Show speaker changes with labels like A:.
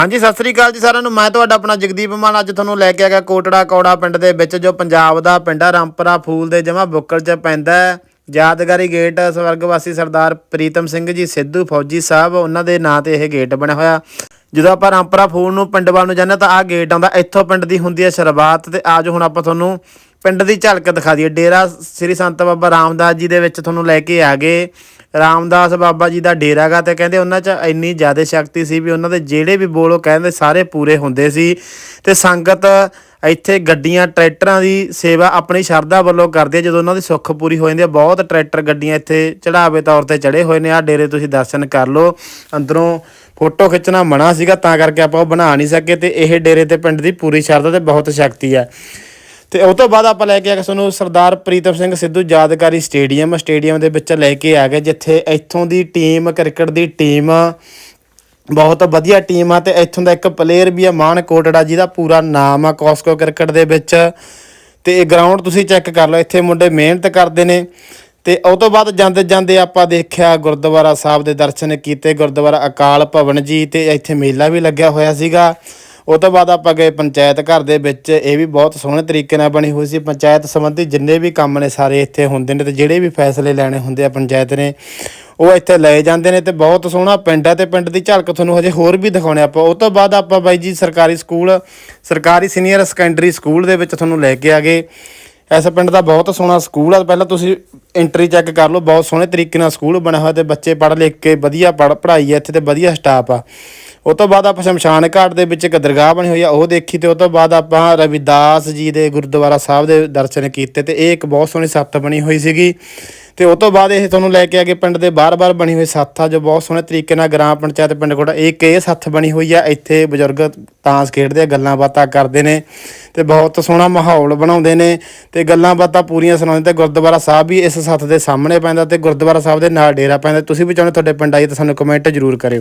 A: ਹਾਂਜੀ, ਸਤਿ ਸ੍ਰੀ ਅਕਾਲ ਜੀ ਸਾਰਿਆਂ ਨੂੰ। ਮੈਂ ਤੁਹਾਡਾ ਆਪਣਾ ਜਗਦੀਪ ਮਾਨ। ਅੱਜ ਤੁਹਾਨੂੰ ਲੈ ਕੇ ਆ ਗਿਆ ਕੋਟੜਾ ਕੌੜਾ ਪਿੰਡ ਦੇ ਵਿੱਚ, ਜੋ ਪੰਜਾਬ ਦਾ ਪਿੰਡ ਆ। ਰਾਮਪੁਰਾ ਫੂਲ ਦੇ ਜਮਾ ਬੁੱਕਲ 'ਚ ਪੈਂਦਾ ਯਾਦਗਾਰੀ ਗੇਟ ਸਵਰਗਵਾਸੀ ਸਰਦਾਰ ਪ੍ਰੀਤਮ ਸਿੰਘ ਜੀ ਸਿੱਧੂ ਫੌਜੀ ਸਾਹਿਬ, ਉਹਨਾਂ ਦੇ ਨਾਂ ਤੇ ਇਹ ਗੇਟ ਬਣਿਆ ਹੋਇਆ। ਜਦੋਂ ਆਪਾਂ ਰਾਮਪਰਾ ਫੂਲ ਨੂੰ ਪਿੰਡ ਵੱਲ ਨੂੰ ਜਾਂਦੇ ਹਾਂ ਤਾਂ ਆਹ ਗੇਟ ਆਉਂਦਾ। ਇੱਥੋਂ ਪਿੰਡ ਦੀ ਹੁੰਦੀ ਹੈ ਸ਼ੁਰੂਆਤ ਤੇ ਆਜ ਹੁਣ ਆਪਾਂ ਤੁਹਾਨੂੰ ਪਿੰਡ ਦੀ ਝਲਕ ਦਿਖਾ ਦਈਏ। ਡੇਰਾ ਸ੍ਰੀ ਸੰਤ ਬਾਬਾ ਰਾਮਦਾਸ ਜੀ ਦੇ ਵਿੱਚ ਤੁਹਾਨੂੰ ਲੈ ਕੇ ਆ ਗਏ। ਰਾਮਦਾਸ ਬਾਬਾ ਜੀ ਦਾ ਡੇਰਾ ਗਾ ਤੇ ਕਹਿੰਦੇ ਉਹਨਾਂ 'ਚ ਇੰਨੀ ਜ਼ਿਆਦਾ ਸ਼ਕਤੀ ਸੀ ਵੀ ਉਹਨਾਂ ਦੇ ਜਿਹੜੇ ਵੀ ਬੋਲ ਉਹ ਕਹਿੰਦੇ ਸਾਰੇ ਪੂਰੇ ਹੁੰਦੇ ਸੀ। ਤੇ ਸੰਗਤ ਇੱਥੇ ਗੱਡੀਆਂ, ਟਰੈਕਟਰਾਂ ਦੀ ਸੇਵਾ ਆਪਣੀ ਸ਼ਰਧਾ ਵੱਲੋਂ ਕਰਦੇ ਆ ਜਦੋਂ ਉਹਨਾਂ ਦੀ ਸੁੱਖ ਪੂਰੀ ਹੋ ਜਾਂਦੀ ਹੈ, ਬਹੁਤ ਟਰੈਕਟਰ ਗੱਡੀਆਂ ਇੱਥੇ ਚੜਾਵੇ ਤੌਰ ਤੇ ਚੜੇ ਹੋਏ ਨੇ। ਆ ਡੇਰੇ ਤੁਸੀਂ ਦਰਸ਼ਨ ਕਰ ਲਓ। ਅੰਦਰੋਂ ਫੋਟੋ ਖਿੱਚਣਾ ਮਨਾ ਸੀਗਾ, ਤਾਂ ਕਰਕੇ ਆਪਾਂ ਉਹ ਬਣਾ ਨਹੀਂ ਸਕੇ। ਤੇ ਇਹ ਡੇਰੇ ਤੇ ਪਿੰਡ ਦੀ ਪੂਰੀ ਸ਼ਰਧਾ ਤੇ ਬਹੁਤ ਸ਼ਕਤੀ ਆ ਤੇ ਉਹ ਤੋਂ ਬਾਅਦ ਆਪਾਂ ਲੈ ਕੇ ਆ ਗਏ ਤੁਹਾਨੂੰ ਸਰਦਾਰ ਪ੍ਰੀਤਮ ਸਿੰਘ ਸਿੱਧੂ ਯਾਦਗਾਰੀ ਸਟੇਡੀਅਮ ਸਟੇਡੀਅਮ ਦੇ ਵਿੱਚ ਲੈ ਕੇ ਆ ਗਏ, ਜਿੱਥੇ ਇੱਥੋਂ ਦੀ ਟੀਮ, ਕ੍ਰਿਕਟ ਦੀ ਟੀਮ, ਬਹੁਤ ਵਧੀਆ ਟੀਮ ਆ ਤੇ ਇੱਥੋਂ ਦਾ ਇੱਕ ਪਲੇਅਰ ਵੀ ਆ, ਮਾਨ ਕੋਟੜਾ ਜਿਹਦਾ ਪੂਰਾ ਨਾਮ ਆ ਕੋਸਕੋ ਕ੍ਰਿਕਟ ਦੇ ਵਿੱਚ। ਤੇ ਇਹ ਗਰਾਊਂਡ ਤੁਸੀਂ ਚੈੱਕ ਕਰ ਲਓ, ਇੱਥੇ ਮੁੰਡੇ ਮਿਹਨਤ ਕਰਦੇ ਨੇ। ਤੇ ਉਹ ਤੋਂ ਬਾਅਦ ਜਾਂਦੇ ਜਾਂਦੇ ਆਪਾਂ ਦੇਖਿਆ ਗੁਰਦੁਆਰਾ ਸਾਹਿਬ ਦੇ ਦਰਸ਼ਨ ਕੀਤੇ, ਗੁਰਦੁਆਰਾ ਅਕਾਲ ਭਵਨ ਜੀ ਤੇ ਇੱਥੇ ਮੇਲਾ ਵੀ ਲੱਗਿਆ ਹੋਇਆ ਸੀਗਾ। ਉਹ ਤੋਂ ਬਾਅਦ ਆਪਾਂ ਗਏ ਪੰਚਾਇਤ ਘਰ ਦੇ ਵਿੱਚ। ਇਹ ਵੀ ਬਹੁਤ ਸੋਹਣੇ ਤਰੀਕੇ ਨਾਲ ਬਣੀ ਹੋਈ ਸੀ। ਪੰਚਾਇਤ ਸੰਬੰਧੀ ਜਿੰਨੇ ਵੀ ਕੰਮ ਨੇ ਸਾਰੇ ਇੱਥੇ ਹੁੰਦੇ ਨੇ ਤੇ ਜਿਹੜੇ ਵੀ ਫੈਸਲੇ ਲੈਣੇ ਹੁੰਦੇ ਆ ਪੰਚਾਇਤ ਨੇ, ਉਹ ਇੱਥੇ ਲਏ ਜਾਂਦੇ ਨੇ ਤੇ ਬਹੁਤ ਸੋਹਣਾ ਪਿੰਡ ਹੈ ਤੇ ਪਿੰਡ ਦੀ ਝਲਕ ਤੁਹਾਨੂੰ ਹਜੇ ਹੋਰ ਵੀ ਦਿਖਾਉਣੇ ਆਪਾਂ। ਉਹ ਤੋਂ ਬਾਅਦ ਆਪਾਂ ਬਾਈ ਜੀ ਸਰਕਾਰੀ ਸਕੂਲ, ਸਰਕਾਰੀ ਸੀਨੀਅਰ ਸੈਕੰਡਰੀ ਸਕੂਲ ਦੇ ਵਿੱਚ ਤੁਹਾਨੂੰ ਲੈ ਕੇ ਆ ਗਏ। ਇਸ ਪਿੰਡ ਦਾ ਬਹੁਤ ਸੋਹਣਾ ਸਕੂਲ ਆ। ਪਹਿਲਾਂ ਤੁਸੀਂ ਐਂਟਰੀ ਚੈੱਕ ਕਰ ਲਓ। ਬਹੁਤ ਸੋਹਣੇ ਤਰੀਕੇ ਨਾਲ ਸਕੂਲ ਬਣਿਆ ਹੋਇਆ ਤੇ ਬੱਚੇ ਪੜ੍ਹ ਲਿਖ ਕੇ ਵਧੀਆ ਪੜ੍ਹ ਪੜ੍ਹਾਈ ਹੈ ਇੱਥੇ ਤੇ ਵਧੀਆ ਸਟਾਫ ਆ। ਉਹ ਤੋਂ ਬਾਅਦ ਆਪਾਂ ਸ਼ਮਸ਼ਾਨ ਘਾਟ ਦੇ ਵਿੱਚ ਇੱਕ ਦਰਗਾਹ ਬਣੀ ਹੋਈ ਆ, ਉਹ ਦੇਖੀ ਤੇ ਉਹ ਤੋਂ ਬਾਅਦ ਆਪਾਂ ਰਵਿਦਾਸ ਜੀ ਦੇ ਗੁਰਦੁਆਰਾ ਸਾਹਿਬ ਦੇ ਦਰਸ਼ਨ ਕੀਤੇ ਤੇ ਇਹ ਇੱਕ ਬਹੁਤ ਸੋਹਣੀ ਸੱਤ ਬਣੀ ਹੋਈ ਸੀਗੀ। ਤੇ ਉਹ ਤੋਂ ਬਾਅਦ ਇਹ ਤੁਹਾਨੂੰ ਲੈ ਕੇ ਆ ਗਏ ਪਿੰਡ ਦੇ ਬਾਹਰ-ਬਾਹਰ ਬਣੀ ਹੋਈ ਸੱਥ ਆ, ਜੋ ਬਹੁਤ ਸੋਹਣੇ ਤਰੀਕੇ ਨਾਲ ਗ੍ਰਾਮ ਪੰਚਾਇਤ ਪਿੰਡ ਕੋਟਾ ਇੱਕ ਇਹ ਸੱਥ ਬਣੀ ਹੋਈ ਆ, ਇੱਥੇ ਬਜ਼ੁਰਗ ਤਾਂਸ ਖੇਡਦੇ ਆ, ਗੱਲਾਂ ਬਾਤਾਂ ਕਰਦੇ ਨੇ ਤੇ ਬਹੁਤ ਸੋਹਣਾ ਮਾਹੌਲ ਬਣਾਉਂਦੇ ਨੇ ਤੇ ਗੱਲਾਂ ਬਾਤਾਂ ਪੂਰੀਆਂ ਸੁਣਾਉਂਦੇ ਤੇ ਗੁਰਦੁਆਰਾ ਸਾਹਿਬ ਵੀ ਇਸ ਸੱਥ ਦੇ ਸਾਹਮਣੇ ਪੈਂਦਾ ਤੇ ਗੁਰਦੁਆਰਾ ਸਾਹਿਬ ਦੇ ਨਾਲ ਡੇਰਾ ਪੈਂਦਾ। ਤੁਸੀਂ ਵੀ ਚਾਹੁੰਦੇ ਤੁਹਾਡੇ ਪਿੰਡ ਆਈ ਤਾਂ ਸਾਨੂੰ ਕਮੈਂਟ ਜ਼ਰੂਰ ਕਰਿਓ।